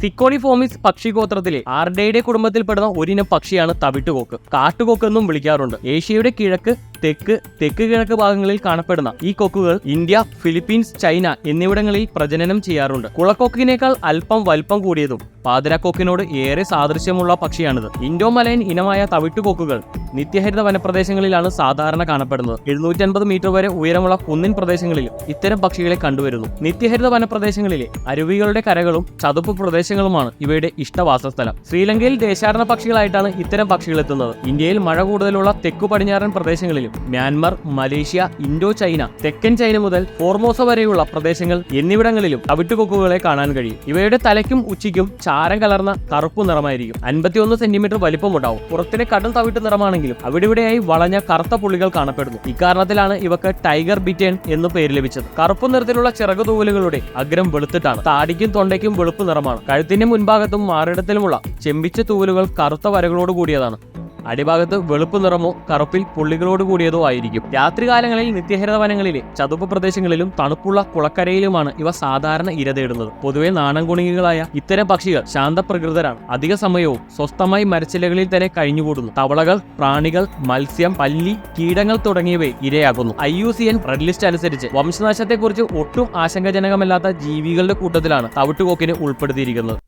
സിക്കോണിഫോമിസ് പക്ഷിഗോത്രത്തിലെ ആർഡയുടെ കുടുംബത്തിൽപ്പെടുന്ന ഒരിനം പക്ഷിയാണ് തവിട്ടുകോക്ക്. കാട്ടുകോക്ക് എന്നും വിളിക്കാറുണ്ട്. ഏഷ്യയുടെ കിഴക്ക് തെക്ക് തെക്ക് കിഴക്ക് ഭാഗങ്ങളിൽ കാണപ്പെടുന്ന ഈ കൊക്കുകൾ ഇന്ത്യ ഫിലിപ്പീൻസ് ചൈന എന്നിവിടങ്ങളിൽ പ്രജനനം ചെയ്യാറുണ്ട്. കുളക്കൊക്കിനേക്കാൾ അല്പം വലിപ്പം കൂടിയതും പാതിരാക്കൊക്കിനോട് ഏറെ സാദൃശ്യമുള്ള പക്ഷിയാണിത്. ഇൻഡോ മലയൻ ഇനമായ തവിട്ടുകൊക്കുകൾ നിത്യഹരിത വനപ്രദേശങ്ങളിലാണ് സാധാരണ കാണപ്പെടുന്നത്. എഴുന്നൂറ്റൻപത് മീറ്റർ വരെ ഉയരമുള്ള കുന്നിൻ പ്രദേശങ്ങളിലും ഇത്തരം പക്ഷികളെ കണ്ടുവരുന്നു. നിത്യഹരിത വനപ്രദേശങ്ങളിലെ അരുവികളുടെ കരകളും ചതുപ്പ് പ്രദേശങ്ങളുമാണ് ഇവയുടെ ഇഷ്ടവാസസ്ഥലം. ശ്രീലങ്കയിൽ ദേശാടന പക്ഷികളായിട്ടാണ് ഇത്തരം പക്ഷികൾ എത്തുന്നത്. ഇന്ത്യയിൽ മഴ കൂടുതലുള്ള തെക്കു പടിഞ്ഞാറൻ പ്രദേശങ്ങളിലും മ്യാൻമർ മലേഷ്യ ഇൻഡോ ചൈന തെക്കൻ ചൈന മുതൽ ഫോർമോസ വരെയുള്ള പ്രദേശങ്ങൾ എന്നിവിടങ്ങളിലും തവിട്ടുകൊക്കുകളെ കാണാൻ കഴിയും. ഇവയുടെ തലയ്ക്കും ഉച്ചിക്കും ചാരം കലർന്ന കറുപ്പ് നിറമായിരിക്കും. അൻപത്തിയൊന്ന് സെന്റിമീറ്റർ വലിപ്പമുണ്ടാവും. പുറത്തിലെ കടൽ തവിട്ട് നിറമാണെങ്കിലും അവിടെവിടെയായി വളഞ്ഞ കറുത്ത പുള്ളികൾ കാണപ്പെടുന്നു. ഇക്കാരണത്തിലാണ് ഇവക്ക് ടൈഗർ ബിറ്റേൺ എന്ന് പേര് ലഭിച്ചത്. കറുപ്പ് നിറത്തിലുള്ള ചിറകു തൂവലുകളുടെ അഗ്രം വെളുത്തിട്ടാണ്. താടിക്കും തൊണ്ടയ്ക്കും വെളുപ്പ് നിറമാണ്. കഴുത്തിന്റെ മുൻഭാഗത്തും മാറിടത്തിലുമുള്ള ചെമ്പിച്ച തൂവലുകൾ കറുത്ത വരകളോട് കൂടിയതാണ്. അടിഭാഗത്ത് വെളുപ്പ് നിറമോ കറുപ്പിൽ പുള്ളികളോട് കൂടിയതോ ആയിരിക്കും. രാത്രികാലങ്ങളിൽ നിത്യഹരിത വനങ്ങളിലെ ചതുപ്പ് പ്രദേശങ്ങളിലും തണുപ്പുള്ള കുളക്കരയിലുമാണ് ഇവ സാധാരണ ഇര തേടുന്നത്. പൊതുവെ നാണംകുണികളായ ഇത്തരം പക്ഷികൾ ശാന്തപ്രകൃതരാണ്. അധിക സമയവും സ്വസ്ഥമായി മരച്ചിലകളിൽ തന്നെ കഴിഞ്ഞുകൂടുന്നു. തവളകൾ പ്രാണികൾ മത്സ്യം പല്ലി കീടങ്ങൾ തുടങ്ങിയവയെ ഇരയാകുന്നു. I U C N red list അനുസരിച്ച് വംശനാശത്തെക്കുറിച്ച് ഒട്ടും ആശങ്കജനകമല്ലാത്ത ജീവികളുടെ കൂട്ടത്തിലാണ് തവിട്ടുകൊക്കിനെ ഉൾപ്പെടുത്തിയിരിക്കുന്നത്.